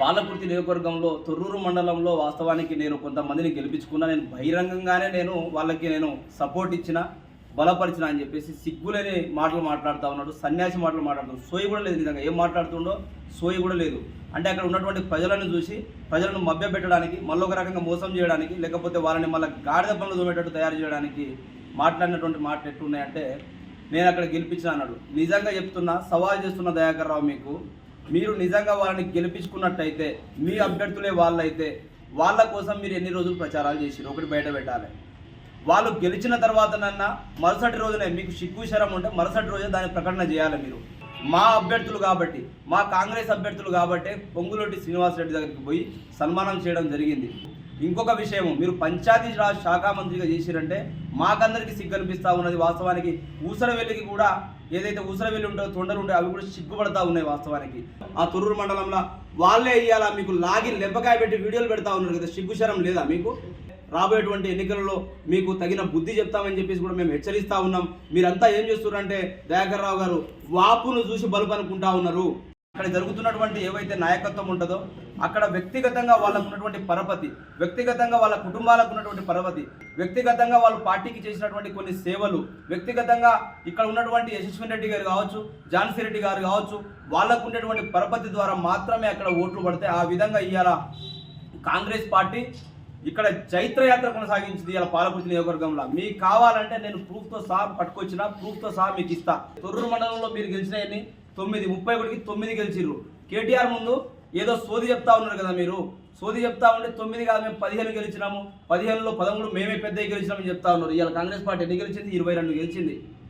పాలకుర్తి నియోజకవర్గంలో తొర్రూరు మండలంలో వాస్తవానికి నేను కొంతమందిని గెలిపించుకున్నా నేను బహిరంగంగానే నేను వాళ్ళకి నేను సపోర్ట్ ఇచ్చిన బలపరిచిన అని చెప్పేసి సిగ్గులేని మాటలు మాట్లాడుతూ ఉన్నాడు సన్యాసి మాటలు మాట్లాడుతున్నాడు సోయి కూడా లేదు నిజంగా ఏం మాట్లాడుతుండో సోయి కూడా లేదు. అంటే అక్కడ ఉన్నటువంటి ప్రజలను చూసి ప్రజలను మభ్యపెట్టడానికి మళ్ళీ ఒక రకంగా మోసం చేయడానికి లేకపోతే వాళ్ళని మళ్ళీ గాడిద పనులు దోమేటట్టు తయారు చేయడానికి మాట్లాడినటువంటి మాటలు ఎట్టున్నాయంటే నేను అక్కడ గెలిపించిన అన్నాడు. నిజంగా చెప్తున్నా సవాల్ చేస్తున్న దయాకర్ రావు మీకు మీరు నిజంగా వాళ్ళని గెలిపించుకున్నట్టయితే మీ అభ్యర్థులే వాళ్ళైతే వాళ్ళ కోసం మీరు ఎన్ని రోజులు ప్రచారాలు చేసిరు ఒకటి బయట పెట్టాలి. వాళ్ళు గెలిచిన తర్వాతనన్నా మరుసటి రోజునే మీకు సిగ్గు శరం ఉంటే మరుసటి రోజే దాని ప్రకటన చేయాలి మీరు. మా అభ్యర్థులు కాబట్టి మా కాంగ్రెస్ అభ్యర్థులు కాబట్టి పొంగులొట్టి శ్రీనివాసరెడ్డి దగ్గరికి పోయి సన్మానం చేయడం జరిగింది. ఇంకొక విషయం మీరు పంచాయతీ రాజ్ శాఖ మంత్రిగా చేసిరంటే మాకందరికీ సిగ్గు అనిపిస్తూ ఉన్నది వాస్తవానికి. ఊసరవెల్లికి కూడా ఏదైతే ఊసరవెల్లి ఉంటుందో తొండలు ఉంటాయో అవి కూడా సిగ్గుపడతా ఉన్నాయి వాస్తవానికి. ఆ తొర్రూరు మండలంలో వాళ్ళే ఇయ్యాలా మీకు లాగి లెబ్బకాయ పెట్టి వీడియోలు పెడతా ఉన్నారు కదా సిగ్గుశరం లేదా మీకు? రాబోయేటువంటి ఎన్నికలలో మీకు తగిన బుద్ధి చెప్తామని చెప్పేసి కూడా మేము హెచ్చరిస్తా ఉన్నాం. మీరంతా ఏం చేస్తున్నారంటే దయాకర్ రావు గారు వాపును చూసి బలుపు అనుకుంటా ఉన్నారు. అక్కడ జరుగుతున్నటువంటి ఏవైతే నాయకత్వం ఉంటుందో అక్కడ వ్యక్తిగతంగా వాళ్ళకు ఉన్నటువంటి పరపతి వ్యక్తిగతంగా వాళ్ళ కుటుంబాలకు ఉన్నటువంటి పరపతి వ్యక్తిగతంగా వాళ్ళు పార్టీకి చేసినటువంటి కొన్ని సేవలు వ్యక్తిగతంగా ఇక్కడ ఉన్నటువంటి యశస్విన్ రెడ్డి గారు కావచ్చు ఝాన్సీ రెడ్డి గారు కావచ్చు వాళ్ళకు ఉండేటువంటి పరపతి ద్వారా మాత్రమే అక్కడ ఓట్లు పడితే ఆ విధంగా ఇవాళ కాంగ్రెస్ పార్టీ ఇక్కడ చైత్రయాత్ర కొనసాగించింది ఇలా పాలకుర్తి నియోజకవర్గంలో. మీకు కావాలంటే నేను ప్రూఫ్తో సహా పట్టుకొచ్చిన ప్రూఫ్తో సహా మీకు ఇస్తా. తొర్రూరు మండలంలో మీరు గెలిచినాయని తొమ్మిది ముప్పై ఒకటికి తొమ్మిది గెలిచిర్రు. కేటీఆర్ ముందు ఏదో సోది చెప్తా ఉన్నారు కదా మీరు. సోది చెప్తా ఉంటే తొమ్మిది కాదు మేము పదిహేను గెలిచినాము. పదిహేనులో పదమూడు మేమే పెద్ద గెలిచినామని చెప్తా ఉన్నారు. ఇవాళ కాంగ్రెస్ పార్టీ ఎన్ని గెలిచింది? ఇరవై రెండు గెలిచింది.